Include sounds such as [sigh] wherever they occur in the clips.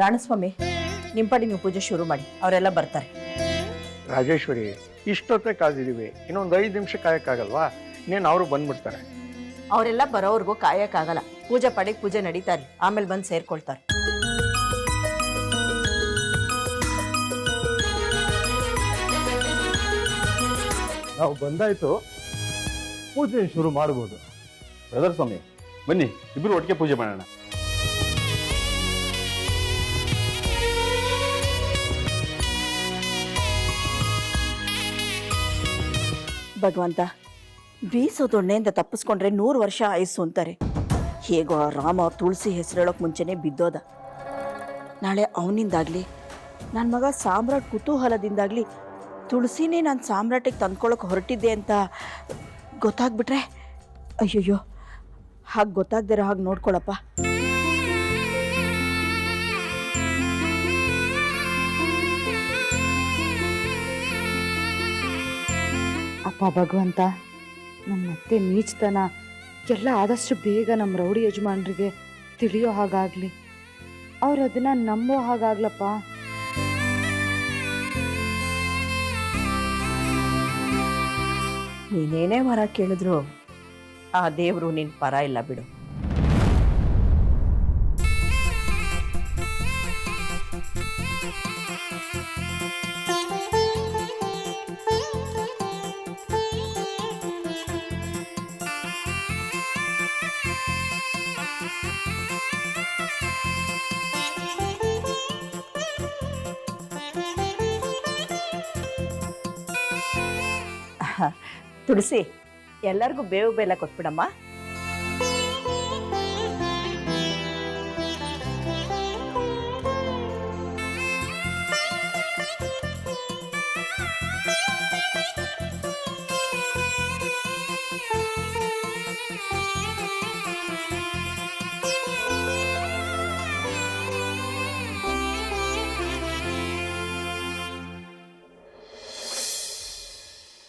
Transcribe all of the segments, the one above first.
ರಾಣಸ್ವಾಮಿ ನಿಮ್ಮ ಪಾಡಿ ನೀವು ಪೂಜೆ ಶುರು ಮಾಡಿ ಅವರೆಲ್ಲ ಬರ್ತಾರೆ. ರಾಜೇಶ್ವರಿ ಇಷ್ಟೊತ್ತೆ ಕಾದಿದ್ದೀವಿ ಇನ್ನೊಂದು ಐದು ನಿಮಿಷ ಕಾಯಕ್ಕಾಗಲ್ವಾ? ನೀನು ಅವರು ಬಂದ್ಬಿಡ್ತಾರೆ. ಅವರೆಲ್ಲ ಬರೋವರೆಗೂ ಕಾಯಕ್ಕಾಗಲ್ಲ. ಪೂಜೆ ಪಾಡಿಗೆ ಪೂಜೆ ನಡೀತಾರೆ ಆಮೇಲೆ ಬಂದು ಸೇರ್ಕೊಳ್ತಾರೆ. ನಾವು ಬಂದಾಯ್ತು. ಪೂಜೆ ಶುರು ಮಾಡ್ಬೋದು. ಬ್ರದರ್ ಸ್ವಾಮಿ ಬನ್ನಿ. ಇಬ್ರು ಒಟ್ಟಿಗೆ ಪೂಜೆ ಮಾಡೋಣ. ಭಗವಂತ ಬೀಸೋ ದೊಣ್ಣೆಯಿಂದ ತಪ್ಪಿಸ್ಕೊಂಡ್ರೆ ನೂರು ವರ್ಷ ಆಯಸ್ಸು ಅಂತಾರೆ. ಹೇಗೋ ರಾಮ ತುಳಸಿ ಹೆಸರೇಳೋಕೆ ಮುಂಚೆನೆ ಬಿದ್ದೋದ. ನಾಳೆ ಅವನಿಂದಾಗ್ಲಿ ನನ್ನ ಮಗ ಸಾಮ್ರಾಟ್ ಕುತೂಹಲದಿಂದಾಗ್ಲಿ, ತುಳಸಿನೇ ನಾನು ಸಾಮ್ರಾಟಿಗೆ ತಂದ್ಕೊಳ್ಳೋಕೆ ಹೊರಟಿದ್ದೆ ಅಂತ ಗೊತ್ತಾಗ್ಬಿಟ್ರೆ, ಅಯ್ಯಯ್ಯೋ, ಹಾಗೆ ಗೊತ್ತಾಗ್ದಿರೋ ಹಾಗೆ ನೋಡ್ಕೊಳಪ್ಪ. ಅಪ್ಪ ಭಗವಂತ ನಮ್ಮ ಮತ್ತೆ ನೀಚತನ, ಎಲ್ಲ ಆದಷ್ಟು ಬೇಗ ನಮ್ಮ ರೌಡಿ ಯಜಮಾನ್ರಿಗೆ ತಿಳಿಯೋ ಹಾಗಾಗ್ಲಿ. ಅವ್ರು ಅದನ್ನ ನಂಬೋ ಹಾಗಾಗ್ಲಪ್ಪ. ನೀನೇನೇ ವರ ಕೇಳಿದ್ರು ಆ ದೇವರು ನಿನ್ನ ಪರ ಇಲ್ಲ ಬಿಡು. ತುಳಸಿ ಎಲ್ಲರಿಗೂ ಬೇವು ಬೆಲ್ಲ ಕೊಟ್ಬಿಡಮ್ಮ.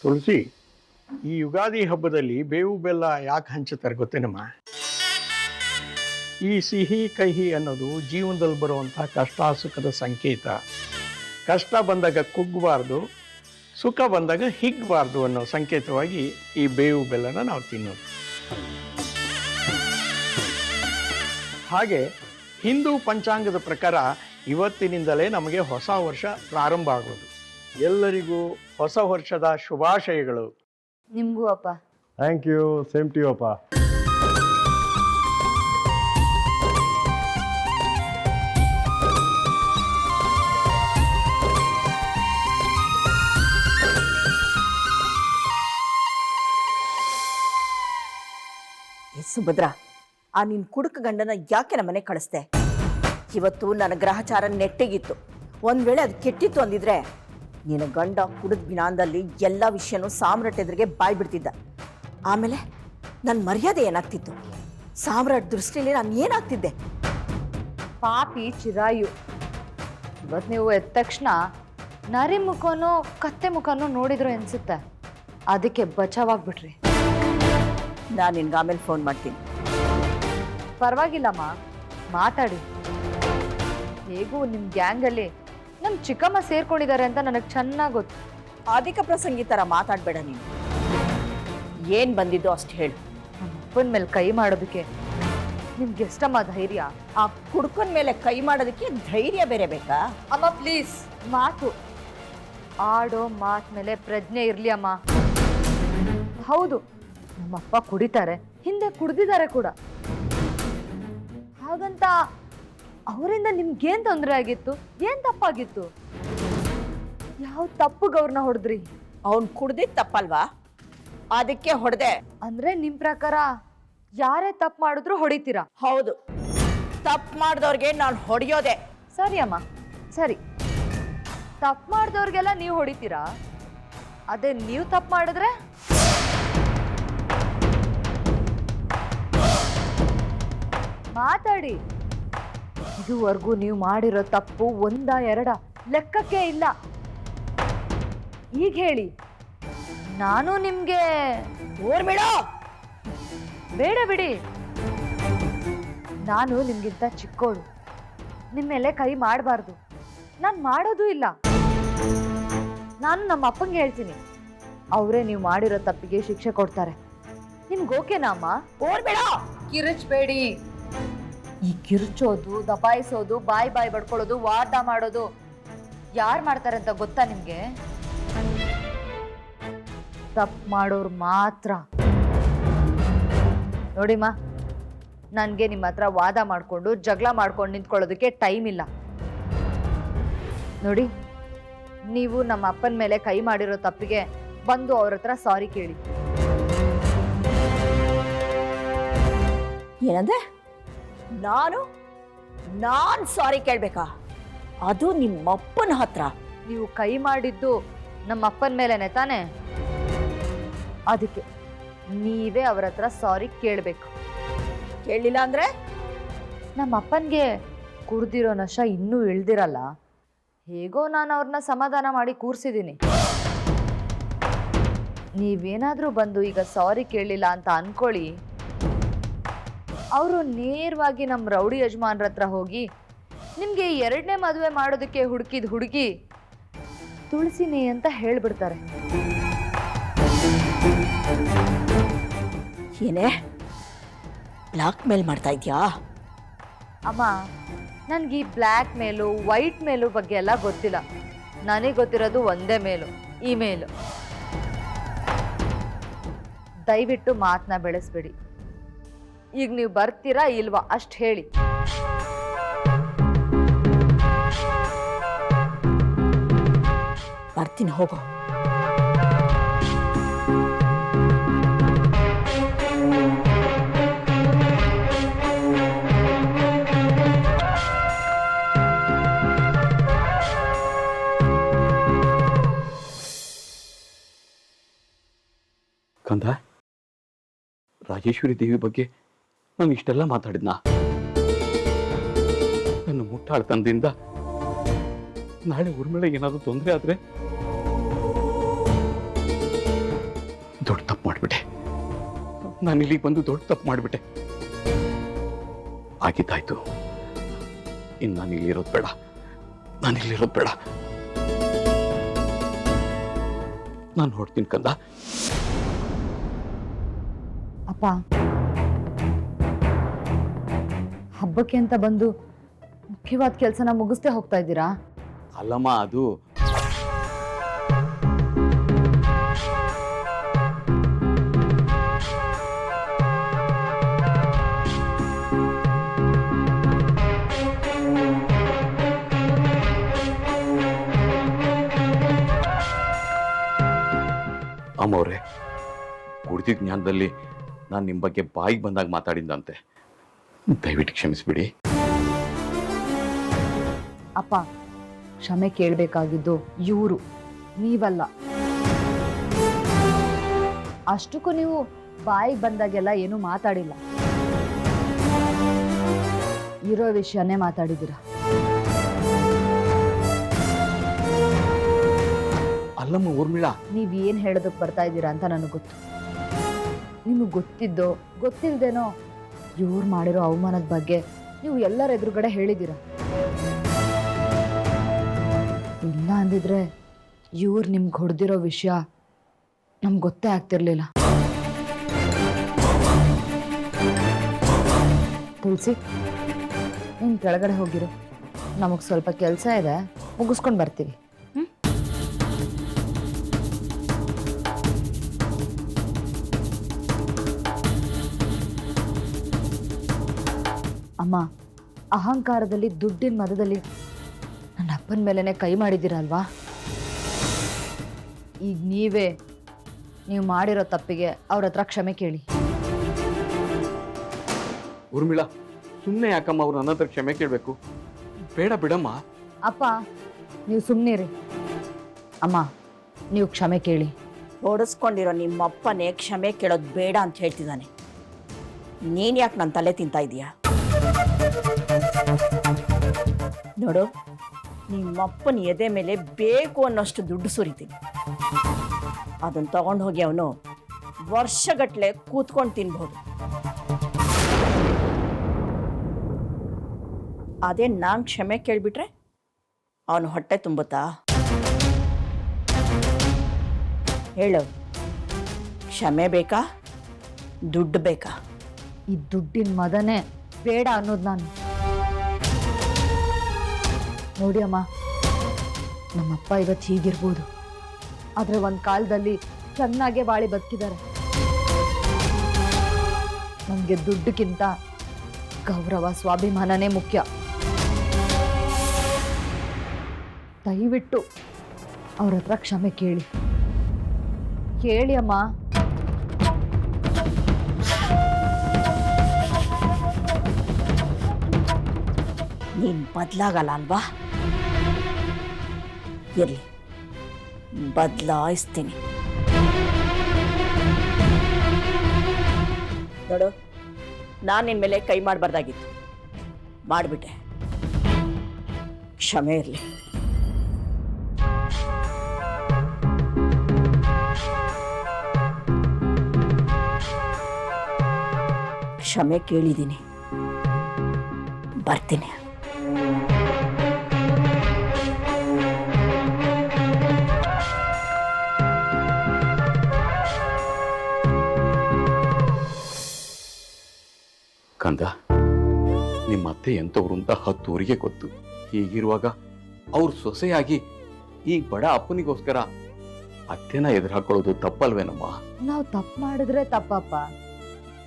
ತುಳಸಿ, ಈ ಯುಗಾದಿ ಹಬ್ಬದಲ್ಲಿ ಬೇವು ಬೆಲ್ಲ ಯಾಕೆ ಹಂಚುತ್ತಾರೆ ಗೊತ್ತೇನಮ್ಮ ಈ ಸಿಹಿ ಕಹಿ ಅನ್ನೋದು ಜೀವನದಲ್ಲಿ ಬರುವಂಥ ಕಷ್ಟ ಸುಖದ ಸಂಕೇತ. ಕಷ್ಟ ಬಂದಾಗ ಕುಗ್ಗಬಾರ್ದು, ಸುಖ ಬಂದಾಗ ಹಿಗ್ಗಬಾರ್ದು ಅನ್ನೋ ಸಂಕೇತವಾಗಿ ಈ ಬೇವು ಬೆಲ್ಲನ ನಾವು ತಿನ್ನೋದು. ಹಾಗೆ ಹಿಂದೂ ಪಂಚಾಂಗದ ಪ್ರಕಾರ ಇವತ್ತಿನಿಂದಲೇ ನಮಗೆ ಹೊಸ ವರ್ಷ ಪ್ರಾರಂಭ ಆಗೋದು. ಎಲ್ಲರಿಗೂ ಹೊಸ ವರ್ಷದ ಶುಭಾಶಯಗಳು. ನಿಮ್ಗೂ ಅಪ್ಪ. Thank you same to you ಅಪ್ಪ. ಏ ಸುಭದ್ರ ಆ ನಿನ್ ಕುಡುಕ ಗಂಡನ ಯಾಕೆ ನಮ್ಮನೆ ಕಳಿಸ್ದೆ? ಇವತ್ತು ನನ್ನ ಗ್ರಹಚಾರ ನೆಟ್ಟಿಗಿತ್ತು. ಒಂದ್ ವೇಳೆ ಅದು ಕೆಟ್ಟಿತ್ತು ಅಂದಿದ್ರೆ ನಿನ್ನ ಗಂಡ ಕುಡಿದ ಜ್ಞಾನದಲ್ಲಿ ಎಲ್ಲ ವಿಷಯನೂ ಸಾಮ್ರಾಟ್ ಎದುರಿಗೆ ಬಾಯ್ ಬಿಡ್ತಿದ್ದ ಆಮೇಲೆ ನನ್ನ ಮರ್ಯಾದೆ ಏನಾಗ್ತಿತ್ತು? ಸಾಮ್ರಾಟ್ ದೃಷ್ಟಿಯಲ್ಲಿ ನಾನು ಏನಾಗ್ತಿದ್ದೆ? ಪಾಪಿ ಚಿರಾಯು. ಇವತ್ತು ನೀವು ಎದ್ದ ತಕ್ಷಣ ನರಿ ಮುಖನೋ ಕತ್ತೆ ಮುಖನೋ ನೋಡಿದ್ರು ಅನ್ಸುತ್ತೆ. ಅದಕ್ಕೆ ಬಚಾವಾಗ್ಬಿಟ್ರಿ. ನಾನು ನಿನ್ಗೆ ಆಮೇಲೆ ಫೋನ್ ಮಾಡ್ತೀನಿ. ಪರವಾಗಿಲ್ಲಮ್ಮ ಮಾತಾಡಿ. ಹೇಗೂ ನಿಮ್ಮ ಗ್ಯಾಂಗಲ್ಲಿ ನಮ್ಮ ಚಿಕ್ಕಮ್ಮ ಸೇರ್ಕೊಂಡಿದ್ದಾರೆ ಅಂತ ನನಗೆ ಚೆನ್ನಾಗಿ ಗೊತ್ತು. ಅಧಿಕ ಪ್ರಸಂಗಿ ಥರ ಮಾತಾಡಬೇಡ ನೀನು. ಏನು ಬಂದಿದ್ದು ಅಷ್ಟು ಹೇಳು. ನಮ್ಮ ಅಪ್ಪನ ಮೇಲೆ ಕೈ ಮಾಡೋದಕ್ಕೆ ನಿಮ್ಗೆ ಎಷ್ಟಮ್ಮ ಧೈರ್ಯ? ಆ ಕುಡ್ಕನ್ ಮೇಲೆ ಕೈ ಮಾಡೋದಕ್ಕೆ ಧೈರ್ಯ ಬೇರೆ ಬೇಕಾ? ಅಮ್ಮ ಪ್ಲೀಸ್. ಮಾತು. ಆಡೋ ಮಾತ್ ಮೇಲೆ ಪ್ರಜ್ಞೆ ಇರ್ಲಿ ಅಮ್ಮ. ಹೌದು ನಮ್ಮಪ್ಪ ಕುಡಿತಾರೆ. ಹಿಂದೆ ಕುಡ್ದಿದ್ದಾರೆ ಕೂಡ. ಹಾಗಂತ ಅವರಿಂದ ನಿಮ್ಗೇನ್ ತೊಂದರೆ ಆಗಿತ್ತು? ಏನ್ ತಪ್ಪಾಗಿತ್ತು? ಯಾವ ತಪ್ಪು ಅವ್ರನ್ನ ಹೊಡೆದ್ರಿ? ಅವ್ನು ಕುಡ್ದಿದ್ ತಪ್ಪಲ್ವಾ? ಅದಕ್ಕೆ ಹೊಡೆದೆ. ಅಂದ್ರೆ ನಿಮ್ ಪ್ರಕಾರ ಯಾರೇ ತಪ್ಪು ಮಾಡಿದ್ರು ಹೊಡಿತೀರಾ? ಹೌದು. ತಪ್ಪು ಮಾಡಿದವ್ರಿಗೆ ನಾನು ಹೊಡೆಯೋದೆ. ಸರಿ ಅಮ್ಮ ಸರಿ. ತಪ್ಪು ಮಾಡಿದವ್ರಿಗೆಲ್ಲ ನೀವು ಹೊಡಿತೀರಾ? ಅದೇ ನೀವು ತಪ್ಪು ಮಾಡಿದ್ರೆ? ಮಾತಾಡಿ. ಇದುವರೆಗೂ ನೀವು ಮಾಡಿರೋ ತಪ್ಪು ಒಂದ ಎರಡ ಲೆಕ್ಕಕ್ಕೆ ಇಲ್ಲ. ಈಗ ಹೇಳಿ. ನಾನು ನಿಮ್ಗೆ ಬೇಡ ಬಿಡಿ. ನಾನು ನಿಮ್ಗಿಂತ ಚಿಕ್ಕೋಳು. ನಿಮ್ಮ ಮೇಲೆ ಕೈ ಮಾಡಬಾರ್ದು. ನಾನು ಮಾಡೋದು ಇಲ್ಲ. ನಾನು ನಮ್ಮ ಅಪ್ಪಂಗೆ ಹೇಳ್ತೀನಿ. ಅವರೇ ನೀವು ಮಾಡಿರೋ ತಪ್ಪಿಗೆ ಶಿಕ್ಷೆ ಕೊಡ್ತಾರೆ. ನಿಮ್ಗೆ ಓಕೆನಾ ಅಮ್ಮ? ಓರ್ಬೇಡ ಕಿರುಚ್ಬೇಡಿ. ಈ ಕಿರ್ಚೋದು ದಬಾಯಿಸೋದು, ಬಾಯಿ ಬಾಯಿ ಬಡ್ಕೊಳ್ಳೋದು, ವಾದ ಮಾಡೋದು ಯಾರು ಮಾಡ್ತಾರೆ ಅಂತ ಗೊತ್ತಾ ನಿಮಗೆ? ತಪ್ಪು ಮಾಡೋರು ಮಾತ್ರ. ನೋಡಿಮ್ಮ ನನಗೆ ನಿಮ್ಮ ಹತ್ರ ವಾದ ಮಾಡಿಕೊಂಡು, ಜಗಳ ಮಾಡ್ಕೊಂಡು ನಿಂತ್ಕೊಳ್ಳೋದಕ್ಕೆ ಟೈಮ್ ಇಲ್ಲ. ನೋಡಿ, ನೀವು ನಮ್ಮ ಅಪ್ಪನ ಮೇಲೆ ಕೈ ಮಾಡಿರೋ ತಪ್ಪಿಗೆ ಬಂದು ಅವ್ರ ಹತ್ರ ಸಾರಿ ಕೇಳಿ. ಏನಂದೆ? ನಾನು? ನಾನ್ ಸಾರಿ ಕೇಳ್ಬೇಕಾ? ಅದು ನಿಮ್ಮಪ್ಪನ ಹತ್ರ. ನೀವು ಕೈ ಮಾಡಿದ್ದು ನಮ್ಮ ಅಪ್ಪನ ಮೇಲೆನೆ ತಾನೆ? ಅದಕ್ಕೆ ನೀವೇ ಅವ್ರ ಹತ್ರ ಸಾರಿ ಕೇಳಬೇಕು. ಕೇಳಿಲ್ಲ ಅಂದ್ರೆ? ನಮ್ಮ ಅಪ್ಪನಿಗೆ ಕುಡ್ದಿರೋ ನಶ ಇನ್ನೂ ಇಳ್ದಿರಲ್ಲ. ಹೇಗೋ ನಾನು ಅವ್ರನ್ನ ಸಮಾಧಾನ ಮಾಡಿ ಕೂರ್ಸಿದ್ದೀನಿ. ನೀವೇನಾದರೂ ಬಂದು ಈಗ ಸಾರಿ ಕೇಳಲಿಲ್ಲ ಅಂತ ಅನ್ಕೊಳ್ಳಿ. ಅವರು ನೇರವಾಗಿ ನಮ್ಮ ರೌಡಿ ಯಜಮಾನ್ರ ಹತ್ರ ಹೋಗಿ ನಿಮಗೆ ಎರಡನೇ ಮದುವೆ ಮಾಡೋದಕ್ಕೆ ಹುಡುಕಿದ ಹುಡುಗಿ ತುಳಸಿನಿ ಅಂತ ಹೇಳ್ಬಿಡ್ತಾರೆ. ಏನೇ? ಬ್ಲಾಕ್ ಮೇಲ್ ಮಾಡ್ತಾ ಇದ್ಯಾ? ಅಮ್ಮ ನನಗೆ ಈ ಬ್ಲ್ಯಾಕ್ ಮೇಲು ವೈಟ್ ಮೇಲು ಬಗ್ಗೆ ಎಲ್ಲ ಗೊತ್ತಿಲ್ಲ. ನನಗೆ ಗೊತ್ತಿರೋದು ಒಂದೇ ಮೇಲು ಈ ಮೇಲು ದಯವಿಟ್ಟು ಮಾತನ್ನ ಬೆಳೆಸ್ಬೇಡಿ. ಈಗ ನೀವು ಬರ್ತೀರಾ ಇಲ್ವಾ ಅಷ್ಟು ಹೇಳಿ. ಬರ್ತೀನಿ ಹೋಗೋ. ಕಂದ ರಾಜೇಶ್ವರಿ ದೇವಿ ಬಗ್ಗೆ ನಾನು ಇಷ್ಟೆಲ್ಲ ಮಾತಾಡಿದ್ನಾ? ನನ್ನ ಮುಟ್ಟಾಳ್ತನದಿಂದ ನಾಳೆ ಊರ್ಮೇಳೆ ಏನಾದರೂ ತೊಂದರೆ ಆದ್ರೆ ದೊಡ್ಡ ತಪ್ಪು ಮಾಡಿಬಿಟ್ಟೆ. ನಾನು ಇಲ್ಲಿಗೆ ಬಂದು ದೊಡ್ಡ ತಪ್ಪು ಮಾಡಿಬಿಟ್ಟೆ. ಆಗಿದ್ದಾಯ್ತು. ಇನ್ನು ನಾನು ಇಲ್ಲಿರೋದು ಬೇಡ. ನಾನು ಇಲ್ಲಿರೋದು ಬೇಡ. ನಾನು ಹೊಡ್ತೀನಿ ಕಂದ. ಅಪ್ಪ. ಹಬ್ಬಕ್ಕೆ ಅಂತ ಬಂದು ಮುಖ್ಯವಾದ ಕೆಲಸನ ಮುಗಿಸ್ತೇ ಹೋಗ್ತಾ ಇದ್ದೀರಾ? ಅಲ್ಲಮ್ಮ, ಅದು. ಅಮ್ಮವ್ರೆ ಕುಡ್ದಿದ್ದ ಜ್ಞಾನದಲ್ಲಿ ನಾನು ನಿಮ್ಮ ಬಗ್ಗೆ ಬಾಯಿಗೆ ಬಂದಾಗ ಮಾತಾಡಿದ್ದಂತೆ ದಯವಿಟ್ಟು ಕ್ಷಮಿಸಿಬಿಡಿ. ಅಪ್ಪ ಕ್ಷಮೆ ಕೇಳಬೇಕಾಗಿದ್ದು ಇವರು ನೀವಲ್ಲ. ಅಷ್ಟಕ್ಕೂ ನೀವು ಬಾಯಿಗೆ ಬಂದಾಗೆಲ್ಲ ಏನೂ ಮಾತಾಡಿಲ್ಲ. ಇರೋ ವಿಷಯನೇ ಮಾತಾಡಿದ್ದೀರ? ಅಲ್ಲಮ್ಮ ಊರ್ಮಿಳ. ನೀವ್ ಏನು ಹೇಳೋದಕ್ ಬರ್ತಾ ಇದ್ದೀರಾ ಅಂತ ನನಗೆ ಗೊತ್ತು. ನಿಮಗೆ ಗೊತ್ತಿದ್ದೋ ಗೊತ್ತಿಲ್ಲದೇನೋ ಇವ್ರು ಮಾಡಿರೋ ಅವಮಾನದ ಬಗ್ಗೆ ನೀವು ಎಲ್ಲರ ಎದುರುಗಡೆ ಹೇಳಿದ್ದೀರ? ಇಲ್ಲ ಅಂದಿದ್ರೆ ಇವ್ರು ನಿಮ್ಗೆ ಹೊಡೆದಿರೋ ವಿಷಯ ನಮ್ಗೆ ಗೊತ್ತೇ ಆಗ್ತಿರ್ಲಿಲ್ಲ. ತುಳಸಿ ನೀನು ಕೆಳಗಡೆ ಹೋಗಿರು. ನಮಗೆ ಸ್ವಲ್ಪ ಕೆಲಸ ಇದೆ, ಮುಗಿಸ್ಕೊಂಡು ಬರ್ತೀವಿ. ಅಮ್ಮ ಅಹಂಕಾರದಲ್ಲಿ ದುಡ್ಡಿನ ಮದದಲ್ಲಿ ನನ್ನ ಅಪ್ಪನ ಮೇಲೆನೆ ಕೈ ಮಾಡಿದ್ದೀರಲ್ವಾ ಈಗ ನೀವೇ ನೀವು ಮಾಡಿರೋ ತಪ್ಪಿಗೆ ಅವ್ರ ಹತ್ರ ಕ್ಷಮೆ ಕೇಳಿ. ಊರ್ಮಿಳಾ ಸುಮ್ಮನೆ ಯಾಕಮ್ಮ ಅವ್ರು ನನ್ನ ಹತ್ರ ಕ್ಷಮೆ ಕೇಳಬೇಕು? ಬೇಡ ಬಿಡಮ್ಮ. ಅಪ್ಪ ನೀವು ಸುಮ್ಮನಿರಿ ಅಮ್ಮ ನೀವು ಕ್ಷಮೆ ಕೇಳಿ. ಓಡಿಸ್ಕೊಂಡಿರೋ ನಿಮ್ಮಪ್ಪನೇ ಕ್ಷಮೆ ಕೇಳೋದು ಬೇಡ ಅಂತ ಹೇಳ್ತಿದ್ದಾನೆ. ನೀನು ಯಾಕೆ ನನ್ನ ತಲೆ ತಿಂತಾ ಇದೀಯಾ? ನೋಡು, ನಿಮ್ಮಪ್ಪನ ಎದೆ ಮೇಲೆ ಬೇಕು ಅನ್ನೋಷ್ಟು ದುಡ್ಡು ಸುರಿತೀನಿ. ಅದನ್ನು ತಗೊಂಡು ಹೋಗಿ ಅವನು ವರ್ಷಗಟ್ಲೆ ಕೂತ್ಕೊಂಡು ತಿನ್ಬಹುದು ಅದೇ ನಾನು ಕ್ಷಮೆ ಕೇಳಿಬಿಟ್ರೆ ಅವನು ಹೊಟ್ಟೆ ತುಂಬುತ್ತಾ? ಹೇಳು, ಕ್ಷಮೆ ಬೇಕಾ, ದುಡ್ಡು ಬೇಕಾ? ಈ ದುಡ್ಡಿನ ಮದನೇ ಬೇಡ ಅನ್ನೋದು ನಾನು. ನೋಡಿ ಅಮ್ಮ, ನಮ್ಮಪ್ಪ ಇವತ್ತು ಹೀಗಿರ್ಬೋದು. ಆದರೆ ಒಂದು ಕಾಲದಲ್ಲಿ ಚೆನ್ನಾಗೆ ಬಾಳಿ ಬದುಕಿದ್ದಾರೆ. ನಮಗೆ ದುಡ್ಡುಕ್ಕಿಂತ ಗೌರವ, ಸ್ವಾಭಿಮಾನನೇ ಮುಖ್ಯ. ದಯವಿಟ್ಟು ಅವ್ರ ಹತ್ರ ಕ್ಷಮೆ ಕೇಳಿ. ಕೇಳಿ ಅಮ್ಮ. ನೀನು ಬದಲಾಗಲ್ಲ ಅಲ್ವಾ? ಇರಲಿ, ಬದಲಾಯಿಸ್ತೀನಿ. ನೋಡು, ನಾನು ನಿನ್ನ ಮೇಲೆ ಕೈ ಮಾಡಬಾರ್ದಾಗಿತ್ತು. ಮಾಡಿಬಿಟ್ಟೆ. ಕ್ಷಮೆ ಇರಲಿ. ಕ್ಷಮೆ ಕೇಳಿದ್ದೀನಿ. ಬರ್ತೀನಿ. ಕಂದ ನಿಮ್ಮ ಅತ್ತೆ ಎಂಥವ್ರು ಅಂತ ಹತ್ತೂರಿಗೆ ಗೊತ್ತು. ಹೀಗಿರುವಾಗ ಅವ್ರು ಸೊಸೆಯಾಗಿ ಈ ಬಡ ಅಪ್ಪನಿಗೋಸ್ಕರ ಅತ್ತೆನ ಎದುರು ಹಾಕೊಳ್ಳೋದು ತಪ್ಪಲ್ವೇನಮ್ಮ? ನಾವು ತಪ್ಪು ಮಾಡಿದ್ರೆ ತಪ್ಪಪ್ಪ.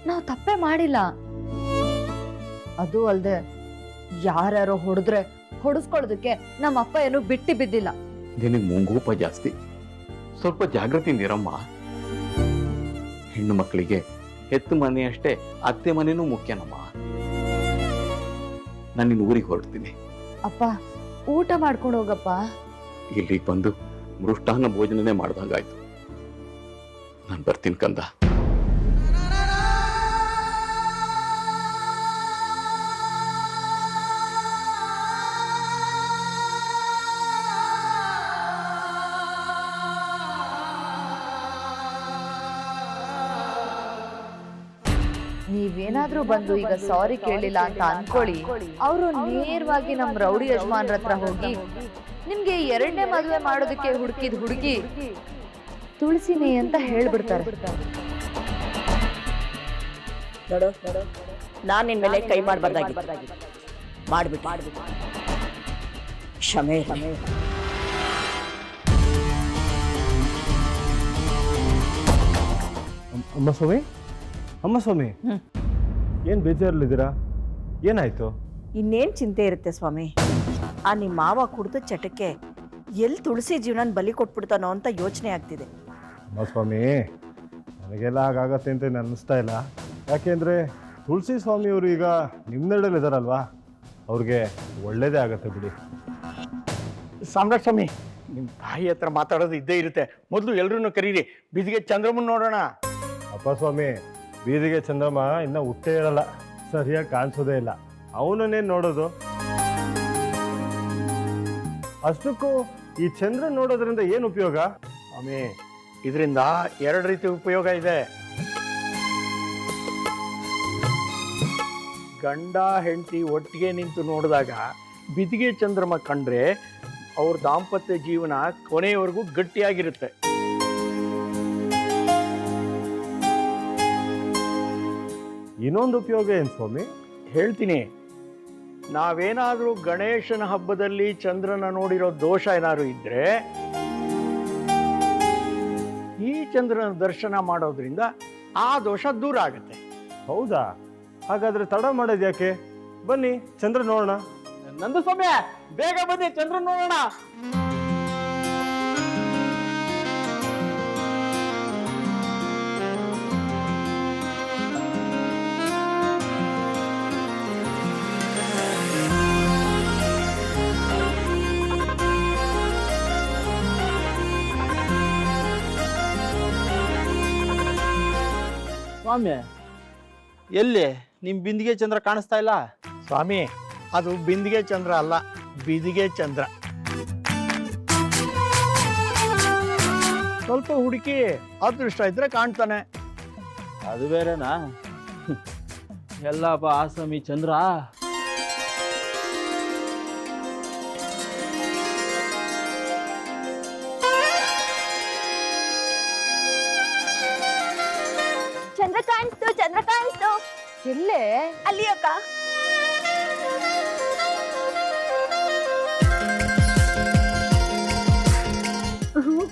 ನಾವು ತಪ್ಪೇ ಮಾಡಿಲ್ಲ. ಅದು ಅಲ್ದೆ ಯಾರ್ಯಾರೋ ಹೊಡೆದ್ರೆ ಹೊಡೆಸ್ಕೊಳ್ಳೋದಕ್ಕೆ ನಮ್ಮ ಅಪ್ಪ ಏನು ಬಿಟ್ಟು ಬಿದ್ದಿಲ್ಲ. ನಿನಗೆ ಮುಂಗೂಪ ಜಾಸ್ತಿ. ಸ್ವಲ್ಪ ಜಾಗೃತಿ ನೀರಮ್ಮ ಹೆಣ್ಣು ಮಕ್ಕಳಿಗೆ ಹೆತ್ತು ಮನೆ ಅಷ್ಟೇ ಅತ್ತೆ ಮನೆನೂ ಮುಖ್ಯನಮ್ಮ. ನಾನು ನಿನ್ನ ಊರಿಗೆ ಹೊರಡ್ತೀನಿ. ಅಪ್ಪ ಊಟ ಮಾಡ್ಕೊಂಡು ಹೋಗಪ್ಪ. ಇಲ್ಲಿಗೆ ಬಂದು ಮೃಷ್ಟಾನ್ನ ಭೋಜನನೇ ಮಾಡ್ದಂಗಾಯ್ತು. ನಾನು ಬರ್ತೀನಿ ಕಂದ. ನೀವೇನಾದ್ರೂ ಬಂದು ಈಗ ಸಾರಿ ಕೇಳಿಲ್ಲ ಅಂತ ಅನ್ಕೊಳ್ಳಿ. ಅವರು ನೇರವಾಗಿ ನಮ್ಮ ರೌಡಿ ಯಜಮಾನ್ರ ಹತ್ರ ಹೋಗಿ ನಿಮ್ಗೆ ಎರಡನೇ ಮದುವೆ ಮಾಡೋದಕ್ಕೆ ಹುಡುಕಿದ ಹುಡುಗಿ ತುಳಸಿನಿ ಅಂತ ಹೇಳ್ಬಿಡ್ತಾರೆ. ನೋಡು ನಾನು ನಿನ್ನ ಮೇಲೆ ಕೈ ಮಾಡಬಾರ್ದಾಗಿತ್ತು. ಮಾಡಿಬಿಟ್ಟು. ಮಾಡಿಬಿಟ್ಟು ಕ್ಷಮೆ. ಅಮ್ಮ ಸ್ವಾಮಿ? ಅಮ್ಮ ಸ್ವಾಮಿ. ಏನು ಬೇಜಾರಲ್ಲಿದ್ದೀರಾ? ಏನಾಯ್ತು? ಇನ್ನೇನು ಚಿಂತೆ ಇರುತ್ತೆ ಸ್ವಾಮಿ. ಆ ನಿಮ್ಮ ಮಾವ ಕುಡಿದ ಚಟಕ್ಕೆ ಎಲ್ಲಿ ತುಳಸಿ ಜೀವನ ಬಲಿ ಕೊಟ್ಬಿಡ್ತಾನೋ ಅಂತ ಯೋಚನೆ ಆಗ್ತಿದೆ. ಅಮ್ಮ ಸ್ವಾಮಿ ನನಗೆಲ್ಲ ಹಾಗಾಗತ್ತೆ ಅಂತ ನಾನು ಅನ್ನಿಸ್ತಾ ಇಲ್ಲ. ಯಾಕೆಂದರೆ ತುಳಸಿ ಸ್ವಾಮಿಯವರು ಈಗ ನಿಮ್ಮ ಇದಾರಲ್ವಾ? ಅವ್ರಿಗೆ ಒಳ್ಳೇದೇ ಆಗತ್ತೆ ಬಿಡಿ. ಸಾಮ್ರಾಟ್ ಸ್ವಾಮಿ ನಿಮ್ಮ ತಾಯಿ ಹತ್ರ ಮಾತಾಡೋದು ಇದ್ದೇ ಇರುತ್ತೆ. ಮೊದಲು ಎಲ್ಲರೂ ಕರೀರಿ. ಬಿದಿಗೆ ಚಂದ್ರಮನ್ ನೋಡೋಣ. ಅಪ್ಪ ಸ್ವಾಮಿ ಬೀದಿಗೆ ಚಂದ್ರಮ್ಮ ಇನ್ನ ಹುಟ್ಟೇ ಇರಲ್ಲ, ಸರಿಯಾಗಿ ಕಾಣಿಸೋದೇ ಇಲ್ಲ. ಅವನನ್ನೇನು ನೋಡೋದು. ಅಷ್ಟಕ್ಕೂ ಈ ಚಂದ್ರ ನೋಡೋದ್ರಿಂದ ಏನು ಉಪಯೋಗ? ಸ್ವಾಮಿ, ಇದರಿಂದ ಎರಡು ರೀತಿ ಉಪಯೋಗ ಇದೆ. ಗಂಡ, ಹೆಂಡತಿ ಒಟ್ಟಿಗೆ ನಿಂತು ನೋಡಿದಾಗ ಬಿದಿಗೆ ಚಂದ್ರಮ್ಮ ಕಂಡ್ರೆ ಅವ್ರ ದಾಂಪತ್ಯ ಜೀವನ ಕೊನೆಯವರೆಗೂ ಗಟ್ಟಿಯಾಗಿರುತ್ತೆ. ಇನ್ನೊಂದು ಉಪಯೋಗ ಏನು ಸ್ವಾಮಿ? ಹೇಳ್ತೀನಿ. ನಾವೇನಾದರೂ ಗಣೇಶನ ಹಬ್ಬದಲ್ಲಿ ಚಂದ್ರನ ನೋಡಿರೋ ದೋಷ ಏನಾದರೂ ಇದ್ದರೆ ಈ ಚಂದ್ರನ ದರ್ಶನ ಮಾಡೋದ್ರಿಂದ ಆ ದೋಷ ದೂರ ಆಗುತ್ತೆ. ಹೌದಾ? ಹಾಗಾದ್ರೆ ತಡ ಮಾಡೋದು ಯಾಕೆ? ಬನ್ನಿ ಚಂದ್ರ ನೋಡೋಣ. ನಂದು ಸ್ವಾಮಿ ಬೇಗ ಬನ್ನಿ ಚಂದ್ರ ನೋಡೋಣ. ಸ್ವಾಮಿ ಎಲ್ಲಿ? ನಿಮ್ ಬಿಂದಿಗೆ ಚಂದ್ರ ಕಾಣಿಸ್ತಾ ಇಲ್ಲ? ಸ್ವಾಮಿ ಅದು ಬಿಂದಿಗೆ ಚಂದ್ರ ಅಲ್ಲ ಬಿದಿಗೆ ಚಂದ್ರ. ಸ್ವಲ್ಪ ಹುಡುಕಿ ಅದೃಷ್ಟ ಇದ್ರೆ ಕಾಣ್ತಾನೆ. ಅದು ಬೇರೆನಾ? [laughs] ಎಲ್ಲಪ್ಪ ಸ್ವಾಮಿ ಚಂದ್ರ. ಎಲ್ಲೇ ಅಲ್ಲಿ ಅಕ್ಕ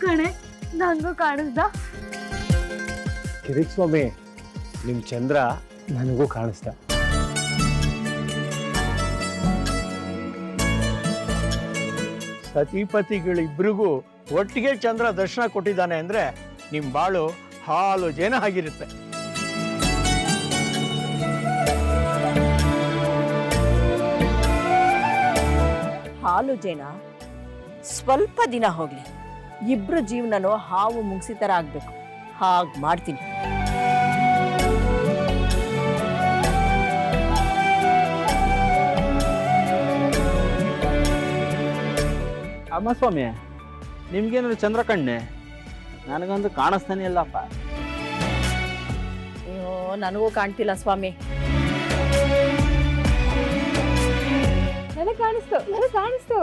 ಕಣೆ, ನಂಗೂ ಕಾಣಿಸ್ದ. ಕಿರಿಕ್ ಸ್ವಾಮಿ ನಿಮ್ ಚಂದ್ರ ನನಗೂ ಕಾಣಿಸ್ದ. ಸತಿಪತಿಗಳಿಬ್ರಿಗೂ ಒಟ್ಟಿಗೆ ಚಂದ್ರ ದರ್ಶನ ಕೊಟ್ಟಿದ್ದಾನೆ ಅಂದ್ರೆ ನಿಮ್ ಬಾಳು ಹಾಲು ಜೇನ ಆಗಿರುತ್ತೆ. ಹಾಲು ಜೇನ ಸ್ವಲ್ಪ ದಿನ ಹೋಗ್ಲಿ. ಇಬ್ರು ಜೀವನನೂ ಹಾವು ಮುಗಿಸಿ ಥರ ಆಗ್ಬೇಕು ಹಾಗ್ ಮಾಡ್ತೀನಿ. ಅಮ್ಮ ಸ್ವಾಮಿ ನಿಮ್ಗೇನಾದ್ರು ಚಂದ್ರ ಕಣ್ಣೆ ನನಗಂತೂ ಕಾಣಿಸ್ತಾನೆ ಇಲ್ಲಪ್ಪ. ಅಯ್ಯೋ ನನಗೂ ಕಾಣ್ತಿಲ್ಲ ಸ್ವಾಮಿ. ನನಗೆ ಕಾಣಿಸ್ತು ನನಗೆ ಕಾಣಿಸ್ತು.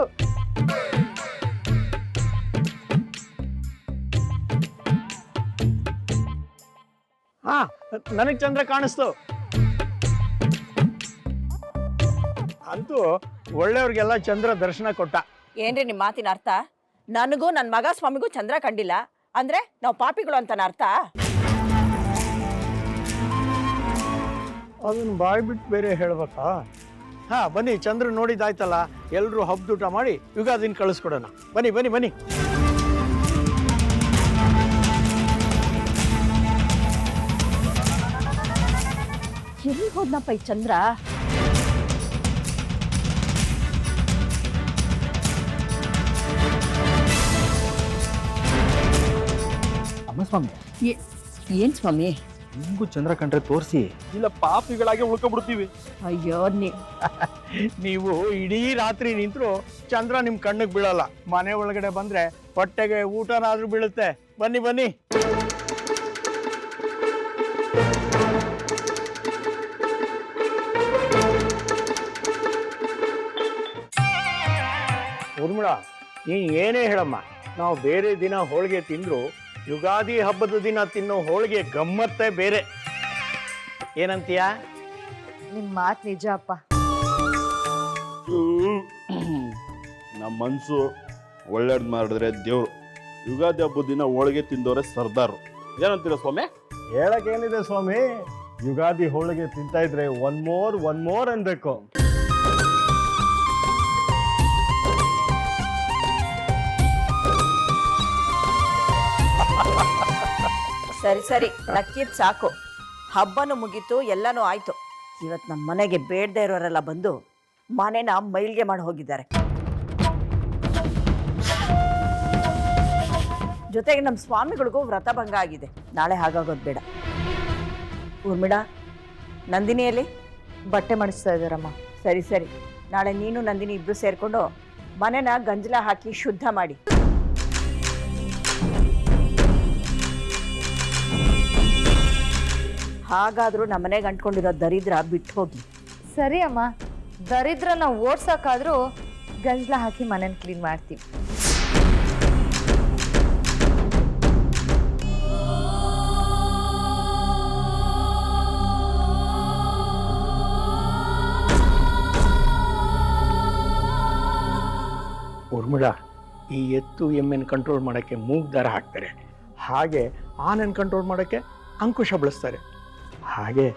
ಹಾ ನನಗ್ ಚಂದ್ರ ಕಾಣಿಸ್ತು. ಅಂತೂ ಒಳ್ಳೆಯವ್ರಿಗೆಲ್ಲ ಚಂದ್ರ ದರ್ಶನ ಕೊಟ್ಟ. ಏನ್ರಿ ನಿಮ್ಮ ಮಾತಿನ ಅರ್ಥ? ನನಗೂ ನನ್ನ ಮಗ ಸ್ವಾಮಿಗೂ ಚಂದ್ರ ಕಂಡಿಲ್ಲ. ಅಂದ್ರೆ ನಾವು ಪಾಪಿಗಳು ಅಂತನ ಅರ್ಥ? ಅದನ್ನ ಬಾಯ್ ಬಿಟ್ಟು ಬೇರೆ ಹೇಳ್ಬೇಕಾ? ಹಾ ಬನ್ನಿ ಚಂದ್ರ ನೋಡಿದಾಯ್ತಲ್ಲ ಎಲ್ಲರೂ ಹಬ್ಬದೂಟ ಮಾಡಿ ಯುಗಾದಿನ ಕಳಿಸ್ಕೊಡೋಣ. ಬನ್ನಿ ಬನ್ನಿ ಬನ್ನಿ. ಎಲ್ಲಿ ಹೋದ್ನಪ್ಪ ಈ ಚಂದ್ರ? ಅಮ್ಮ ಸ್ವಾಮಿ. ಏನ್ ಸ್ವಾಮಿ? ನಿಮ್ಗೂ ಚಂದ್ರ ಕಂಡ್ರೆ ತೋರಿಸಿ. ಇಲ್ಲ ಪಾಪಿಗಳಾಗಿ ಉಳ್ಕೊಬಿಡ್ತೀವಿ. ಅಯ್ಯೋ ನೀ [laughs] ನೀವು ಇಡೀ ರಾತ್ರಿ ನಿಂತರು ಚಂದ್ರ ನಿಮ್ ಕಣ್ಣಿಗೆ ಬೀಳಲ್ಲ. ಮನೆ ಒಳಗಡೆ ಬಂದ್ರೆ ಹೊಟ್ಟೆಗೆ ಊಟನಾದ್ರೂ ಬೀಳುತ್ತೆ. ಬನ್ನಿ ಬನ್ನಿ. ಊರ್ಮಿಳ ನೀ ಏನೇ ಹೇಳಮ್ಮ ನಾವು ಬೇರೆ ದಿನ ಹೋಳಿಗೆ ತಿಂದ್ರು ಯುಗಾದಿ ಹಬ್ಬದ ದಿನ ತಿನ್ನೋ ಹೋಳಿಗೆ ಗಮ್ಮತ್ತೇ ಬೇರೆ. ಏನಂತೀಯ? ನಿಮ್ಮ ಮಾತು ನಿಜ ಅಪ್ಪ. ನಮ್ಮ ಮನಸ್ಸು ಒಳ್ಳೇದು ಮಾಡಿದ್ರೆ ದೇವ್ರು. ಯುಗಾದಿ ಹಬ್ಬದ ದಿನ ಹೋಳಿಗೆ ತಿಂದವರೇ ಸರ್ದಾರು. ಏನಂತೀರ ಸ್ವಾಮಿ? ಹೇಳಕ್ಕೇನಿದೆ ಸ್ವಾಮಿ? ಯುಗಾದಿ ಹೋಳಿಗೆ ತಿಂತಾ ಇದ್ರೆ ಒನ್ ಮೋರ್ ಒನ್ ಮೋರ್ ಅನ್ಬೇಕು. ಸರಿ ಸರಿ ನಕ್ಕಿದ್ ಸಾಕು. ಹಬ್ಬನು ಮುಗೀತು ಎಲ್ಲನೂ ಆಯ್ತು. ಇವತ್ತು ನಮ್ಮ ಮನೆಗೆ ಬೇಡದೆ ಇರೋರೆಲ್ಲ ಬಂದು ಮನೆನ ಮೈಲ್ಗೆ ಮಾಡಿ ಹೋಗಿದ್ದಾರೆ. ಜೊತೆಗೆ ನಮ್ಮ ಸ್ವಾಮಿಗಳಿಗೂ ವ್ರತಭಂಗ ಆಗಿದೆ. ನಾಳೆ ಹಾಗಾಗೋದು ಬೇಡ. ಊರ್ಮಿಡ ನಂದಿನಿಯಲ್ಲಿ ಬಟ್ಟೆ ಮಡಿಸ್ತಾ ಇದ್ದಾರಮ್ಮ. ಸರಿ ಸರಿ. ನಾಳೆ ನೀನು ನಂದಿನಿ ಇಬ್ರು ಸೇರ್ಕೊಂಡು ಮನೆನ ಗಂಜಲ ಹಾಕಿ ಶುದ್ಧ ಮಾಡಿ. ಹಾಗಾದ್ರೂ ನಮ್ಮನೆಗೆ ಅಂಟ್ಕೊಂಡಿರೋ ದರಿದ್ರ ಬಿಟ್ಟು ಹೋಗಿ. ಸರಿ ಅಮ್ಮ. ದರಿದ್ರನ ಓಡ್ಸಕ್ಕಾದ್ರೂ ಗಂಜ್ಲ ಹಾಕಿ ಮನೇನ ಕ್ಲೀನ್ ಮಾಡ್ತೀವಿ. ಉರ್ಮಿಳ ಈ ಎತ್ತು ಎಮ್ಮೆನ ಕಂಟ್ರೋಲ್ ಮಾಡೋಕ್ಕೆ ಮೂಗ್ ದಾರ ಹಾಕ್ತಾರೆ. ಹಾಗೆ ಆನೆನ್ ಕಂಟ್ರೋಲ್ ಮಾಡೋಕ್ಕೆ ಅಂಕುಶ ಬಳಸ್ತಾರೆ. ಹಾಗೆ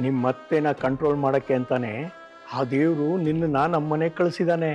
ನಿಮ್ಮತ್ತೆನ ಕಂಟ್ರೋಲ್ ಮಾಡೋಕ್ಕೆ ಅಂತಾನೆ ಆ ದೇವರು ನಿನ್ನ ನಮ್ಮನೆ ಕಳಿಸಿದಾನೆ.